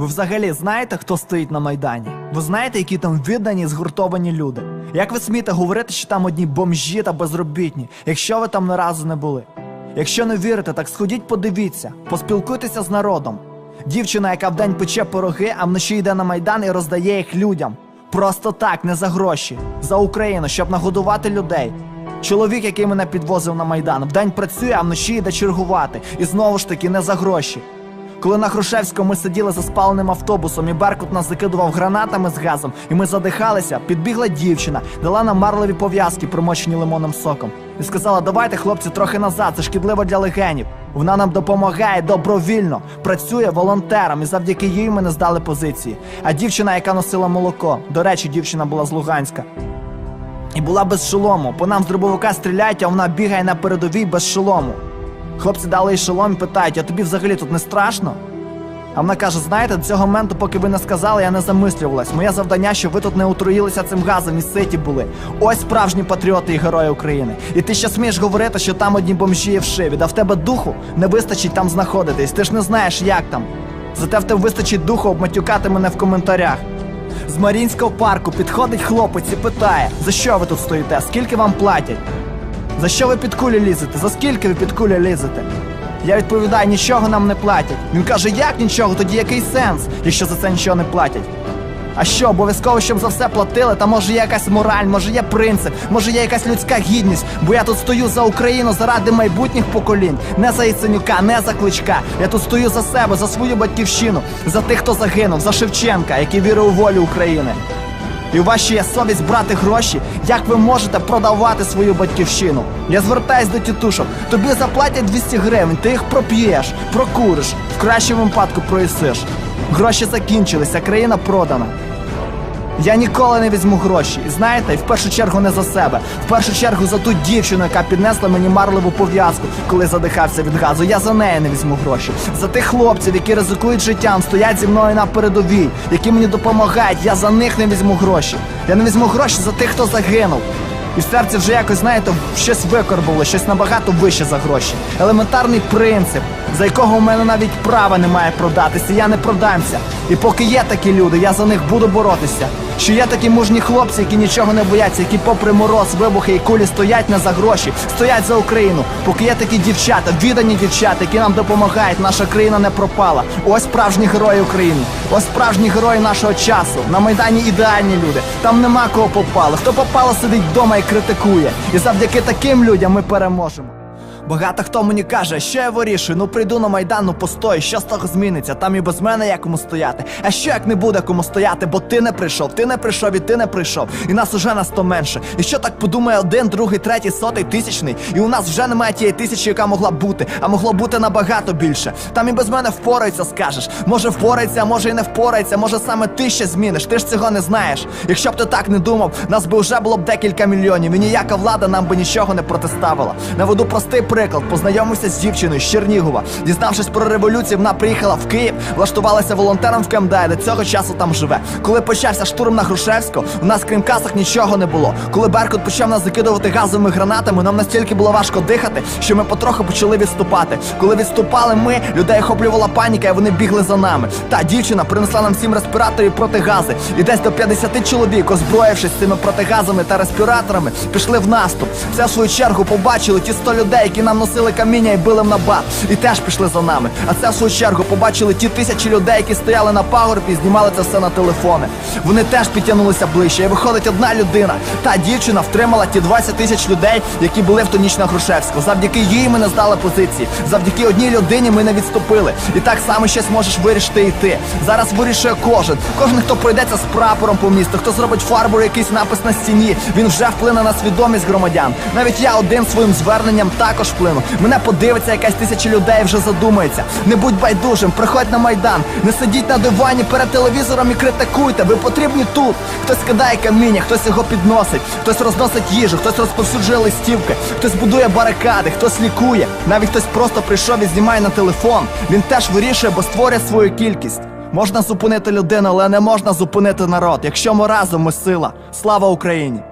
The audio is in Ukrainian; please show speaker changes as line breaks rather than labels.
Ви взагалі знаєте, хто стоїть на Майдані? Ви знаєте, які там віддані, згуртовані люди? Як ви смієте говорити, що там одні бомжі та безробітні, якщо ви там не разу не були? Якщо не вірите, так сходіть, подивіться, поспілкуйтеся з народом. Дівчина, яка вдень пече пироги, а вночі йде на майдан і роздає їх людям. Просто так, не за гроші, за Україну, щоб нагодувати людей. Чоловік, який мене підвозив на майдан, вдень працює, а вночі йде чергувати. І знову ж таки не за гроші. Коли на Хрущевському ми сиділи за спаленим автобусом, і Беркут нас закидував гранатами з газом, і ми задихалися, підбігла дівчина, дала нам марлеві пов'язки, промочені лимонним соком, і сказала: давайте, хлопці, трохи назад, це шкідливо для легенів. Вона нам допомагає добровільно, працює волонтером, і завдяки їй ми не здали позиції. А дівчина, яка носила молоко, до речі, дівчина була з Луганська. І була без шолому. По нам з дробовика стріляють, а вона бігає на передовій без шолому. Хлопці дали їй шолом і питають, а тобі взагалі тут не страшно? А вона каже: знаєте, до цього моменту, поки ви не сказали, я не замислювалась. Моє завдання, щоб ви тут не отруїлися цим газом і ситі були. Ось справжні патріоти і герої України. І ти ще смієш говорити, що там одні бомжі є вшиві, да в тебе духу не вистачить там знаходитись. Ти ж не знаєш, як там. Зате в тебе вистачить духу обматюкати мене в коментарях. З Марінського парку підходить хлопець і питає, за що ви тут стоїте, скільки вам платять? За що ви під кулі лізете? За скільки ви під кулі лізете? Я відповідаю, нічого нам не платять. Він каже, як нічого, тоді який сенс, якщо за це нічого не платять? А що, обов'язково, щоб за все платили? Та може є якась мораль, може є принцип, може є якась людська гідність, бо я тут стою за Україну заради майбутніх поколінь, не за Яценюка, не за кличка. Я тут стою за себе, за свою батьківщину, за тих, хто загинув, за Шевченка, який вірив у волю України. І у вас ще є совість брати гроші, як ви можете продавати свою батьківщину? Я звертаюсь до тітушок. Тобі заплатять 200 гривень, ти їх проп'єш, прокуриш, в кращому випадку проїсиш. Гроші закінчилися, країна продана. Я ніколи не візьму гроші. І знаєте, в першу чергу не за себе. В першу чергу за ту дівчину, яка піднесла мені марливу пов'язку, коли задихався від газу. Я за неї не візьму гроші. За тих хлопців, які ризикують життям, стоять зі мною на передовій, які мені допомагають. Я за них не візьму гроші. Я не візьму гроші за тих, хто загинув. І в серці вже якось, знаєте, щось викорбувало, щось набагато вище за гроші. Елементарний принцип, за якого у мене навіть права немає продатися, я не продамся. І поки є такі люди, я за них буду боротися. Що є такі мужні хлопці, які нічого не бояться, які попри мороз, вибухи і кулі стоять не за гроші, стоять за Україну. Поки є такі дівчата, віддані дівчата, які нам допомагають, наша країна не пропала. Ось справжні герої України, ось справжні герої нашого часу. На майдані ідеальні люди. Там нема кого попало. Хто попало, сидить вдома і критикує. І завдяки таким людям ми переможемо. Багато хто мені каже, що я вирішую, ну прийду на майдан, ну постою, що з того зміниться? Там і без мене є кому стояти. А що як не буде кому стояти, бо ти не прийшов, ти не прийшов і ти не прийшов. І нас уже на сто менше. І що так подумає один, другий, третій, сотий, тисячний? І у нас вже немає тієї тисячі, яка могла б бути, а могло бути набагато більше. Там і без мене впорається, скажеш. Може впорається, а може і не впорається, може саме ти ще зміниш. Ти ж цього не знаєш. Якщо б ти так не думав, нас би вже було б декілька мільйонів, і ніяка влада нам би нічого не протиставила. Наведу простий приклад. Познайомився з дівчиною з Чернігова. Дізнавшись про революцію, вона приїхала в Київ, влаштувалася волонтером в КМДА, де цього часу там живе. Коли почався штурм на Грушевську, у нас крім касок нічого не було. Коли Беркут почав нас закидувати газовими гранатами, нам настільки було важко дихати, що ми потроху почали відступати. Коли відступали ми, людей охоплювала паніка, і вони бігли за нами. Та дівчина принесла нам сім респіраторів протигази. І десь до 50 чоловік, озброївшись цими протигазами та респіраторами, пішли в наступ. Це в свою чергу побачили ті 100 людей, які нам носили каміння і били в набат. І теж пішли за нами. А це в свою чергу побачили ті тисячі людей, які стояли на пагорбі і знімали це все на телефони. Вони теж підтягнулися ближче. І виходить одна людина. Та дівчина втримала ті 20 тисяч людей, які були в ту ніч на Грушевську. Завдяки їй ми не здали позиції. Завдяки одній людині ми не відступили. І так само щось можеш вирішити і ти. Зараз вирішує кожен. Кожен, хто пройдеться з прапором по місту, хто зробить фарбою якийсь напис на стіні, він вже вплине на свідомість громадян. Навіть я один своїм зверненням також вплину. Мене подивиться якась тисяча людей вже задумається. Не будь байдужим, приходь на майдан, не сидіть на дивані перед телевізором і критикуйте. Ви потрібні тут. Хтось кидає каміння, хтось його підносить, хтось розносить їжу, хтось розповсюджує листівки, хтось будує барикади, хтось лікує. Навіть хтось просто прийшов і знімає на телефон. Він теж вирішує, бо створює свою кількість. Можна зупинити людину, але не можна зупинити народ. Якщо ми разом ми сила. Слава Україні!